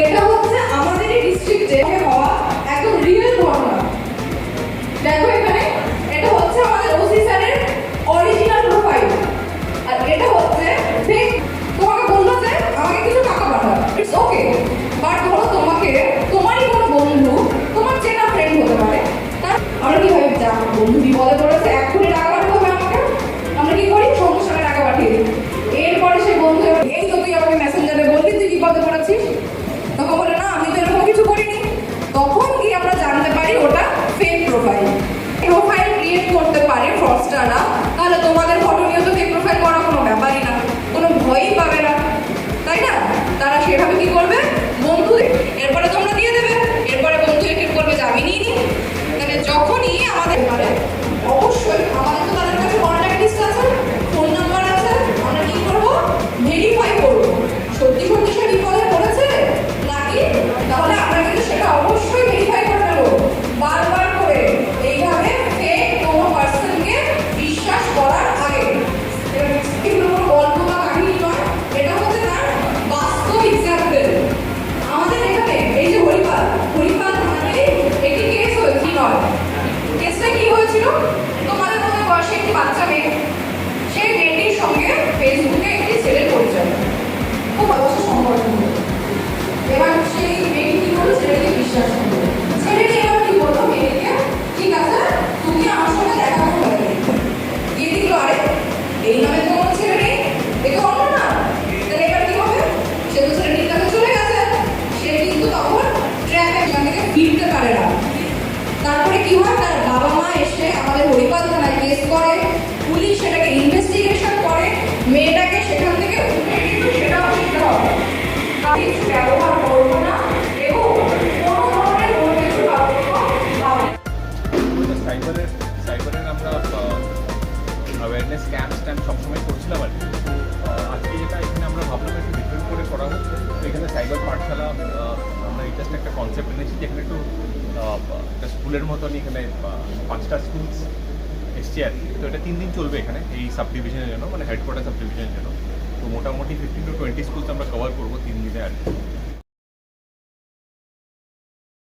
এটা হচ্ছে আমাদেরই ডিস্ট্রিক্টে হওয়া একদম রিয়েল ঘটনা। দেখো এখানে, এটা হচ্ছে আমাদের ওসি স্যারের অরিজিনাল প্রোফাইল আর এটা হচ্ছে ফেক তোমাকে বলল যে আমাকে কিছু টাকা পাঠাও। ইটস ওকে বাট ধরো তোমাকে, তোমারই কোনো বন্ধু, তোমার চেনা ফ্রেন্ড হতে পারে। তার আমরা কি ভাবি বন্ধু বিপদে পড়েছে এক্ষুনি টাকা পাঠাতে হবে আমাকে। আমরা কি করি? সঙ্গে টাকা পাঠিয়ে দিই। এরপরে সেই বন্ধু এই তো তুই আমাকে মেসেঞ্জারে বললি, তুই বিপদে পড়েছিস? তখন বলে, না, আমি তো এরকম কিছু করিনি। তখন গিয়ে আমরা জানতে পারি, ওটা ফেক প্রোফাইল প্রোফাইল ক্রিয়েট করতে পারে ফ্রস্টাররা তাহলে তোমাদের ফটো নিয়ে তো ফেক প্রোফাইল করা কোনো ব্যাপারই না। কোনো ভয়ই পাবে এই যে হরিপাল হরিপাল থানাতে একটি কেস হয়েছিল। কেসটা কি হয়েছিল? তোমাদের মধ্যে বয়সে একটি বাচ্চা মেয়ে সেই মেয়েটির সঙ্গে ফেসবুকে কি হয় তার বাবা মা এসে আমাদের হরিপাল থানায় কেস করে। পুলিশ সেটাকে ইনভেস্টিগেশন করে। মেয়েটাকে সেখান থেকে উঠে কিন্তু আমরা অ্যাওয়ারনেস ক্যাম্প স্ট্যাম্প সবসময় করছিলাম আর আজকে যেটা এখানে আমরা ভাবলাম করে করা হচ্ছে। সাইবার পাঠশালা আমরা এই একটা কনসেপ্ট এনেছি যেখানে একটু একটা স্কুলের মতন এখানে পাঁচটা স্কুল এসছে আর কি। তো এটা তিন দিন চলবে এখানে, এই সাব ডিভিশনের জন্য মানে হেডকোয়ার্টার সাব ডিভিশনের জন্য। তো মোটামুটি ফিফটিন টু টোয়েন্টি স্কুলস আমরা কভার করব তিন দিনে আর কি।